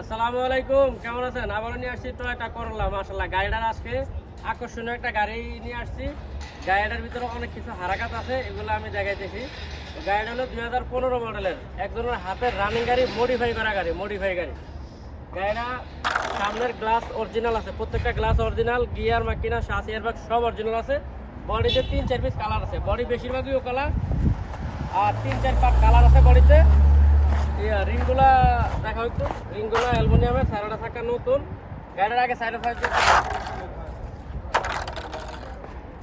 আসসালামু আলাইকুম, কেমন আছেন? আবারও নিয়ে আসছি টয়টা করলাম মাসাল্লাহ গাড়িটার আজকে আকর্ষণীয় একটা গাড়ি নিয়ে আসছি। গাড়িটার ভিতরে অনেক কিছু হারাকাত আছে, এগুলো আমি দেখাইতেছি। গাড়িটা হলো দুই হাজার পনেরো মডেলের, একজনের হাতের রানিং গাড়ি মডিফাই করা গাড়ি মডিফাই গাড়ি। গাড়িটা সামনের গ্লাস অরিজিনাল আছে, প্রত্যেকটা গ্লাস অরিজিনাল গিয়ার মাকিনা শাস এয়ারব্যাগ সব অরিজিনাল আছে। বডিতে তিন, চার পিস কালার আছে। বডি বেশিরভাগই ও কালার আর তিন, চার পাট কালার আছে বডিতে রিংগুলা দেখা হইতো রিংগুলা অ্যালুমিনিয়ামের সাইডটা থাকা নতুন। গাড়ির আগে সাইডে সাইড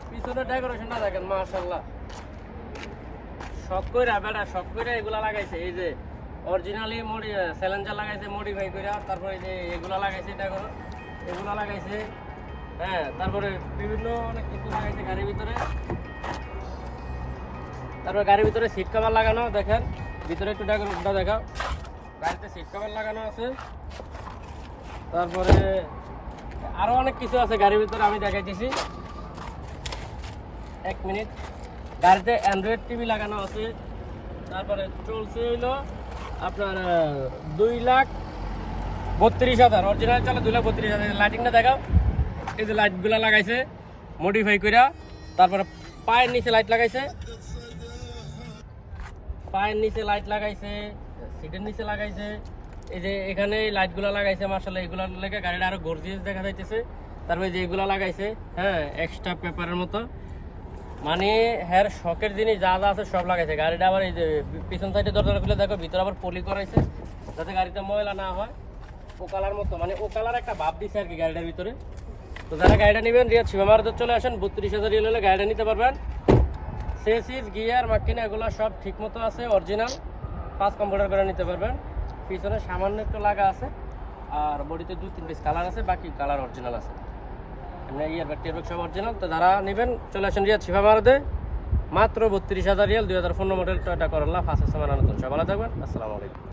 পিছনের ডেকোরেশনটা দেখেন, মাশাআল্লাহ। শখ কইরা, বেটা, শখ কইরা এগুলা লাগাইছে। এই যে অরিজিনালি মডি স্যালেঞ্জার লাগাইছে মডিফাই কইরা, তারপরে যে এগুলা লাগাইছে ডেকোর এগুলা লাগাইছে। হ্যাঁ তারপরে বিভিন্ন অনেক কিছু লাগাইছে গাড়ির ভিতরে। তারপর গাড়ির ভিতরে সিট কভার লাগানো, দেখেন। ভিতরে একটু ডেকোরেশনটা দেখাও। গাড়িতে সিট কভার লাগানো আছে। তারপরে আরও অনেক কিছু আছে গাড়ির ভিতরে, আমি দেখাইতেছি। এক মিনিট। গাড়িতে অ্যান্ড্রয়েড টিভি লাগানো আছে। তারপরে চলছে হইল আপনার দুই লাখ বত্রিশ হাজার। অরিজিনাল চলে দুই লাখ বত্রিশ হাজার। লাইটিংটা দেখাও। এই যে লাইটগুলো লাগাইছে মডিফাই কইরা। তারপরে পায়ের নিচে লাইট লাগাইছে। পায়ের নিচে লাইট লাগাইছে। সিটের নিচে লাগাইছে। এই যে এখানে লাইটগুলো লাগাইছে মার্শাল্লাহ এগুলো লেগে গাড়িটা আরও গর্জিয়াস দেখা যাইতেছে। তারপরে যে এগুলো লাগাইছে হ্যাঁ এক্সট্রা পেপারের মতো। মানে হ্যার শখের জিনিস যা যা আছে সব লাগাইছে। গাড়িটা আবার এই যে পিছন সাইডে দরজা খুলে দেখো, ভিতরে আবার পলি করাইছে, যাতে গাড়িতে ময়লা না হয়। ও কালার মতো মানে ও কালার একটা ভাব দিছে আর কি গাড়িটার ভিতরে। তো যারা গাড়িটা নেবেন রিয়া শিবামারদের চলে আসেন, বত্রিশ হাজার রিয়েল হলে গাড়িটা নিতে পারবেন। সেসিস, গিয়ার মাকিনা এগুলো সব ঠিক মতো আছে অরিজিনাল পাঁচ কম্পিউটার করে নিতে পারবেন। পিছনে সামান্য একটু লাগা আছে, আর বডিতে দু তিন পিস কালার আছে, বাকি কালার অরিজিনাল আছে। সব অরিজিনাল তো যারা নেবেন, চলে আসেন রিয়া শিবা মারদে মাত্র বত্রিশ হাজার রিয়াল, দুই হাজার পনেরো মডেল টয়টা করলা ফার্স্ট সময় নতুন সবাই ভালো থাকবেন। আসসালামু আলাইকুম।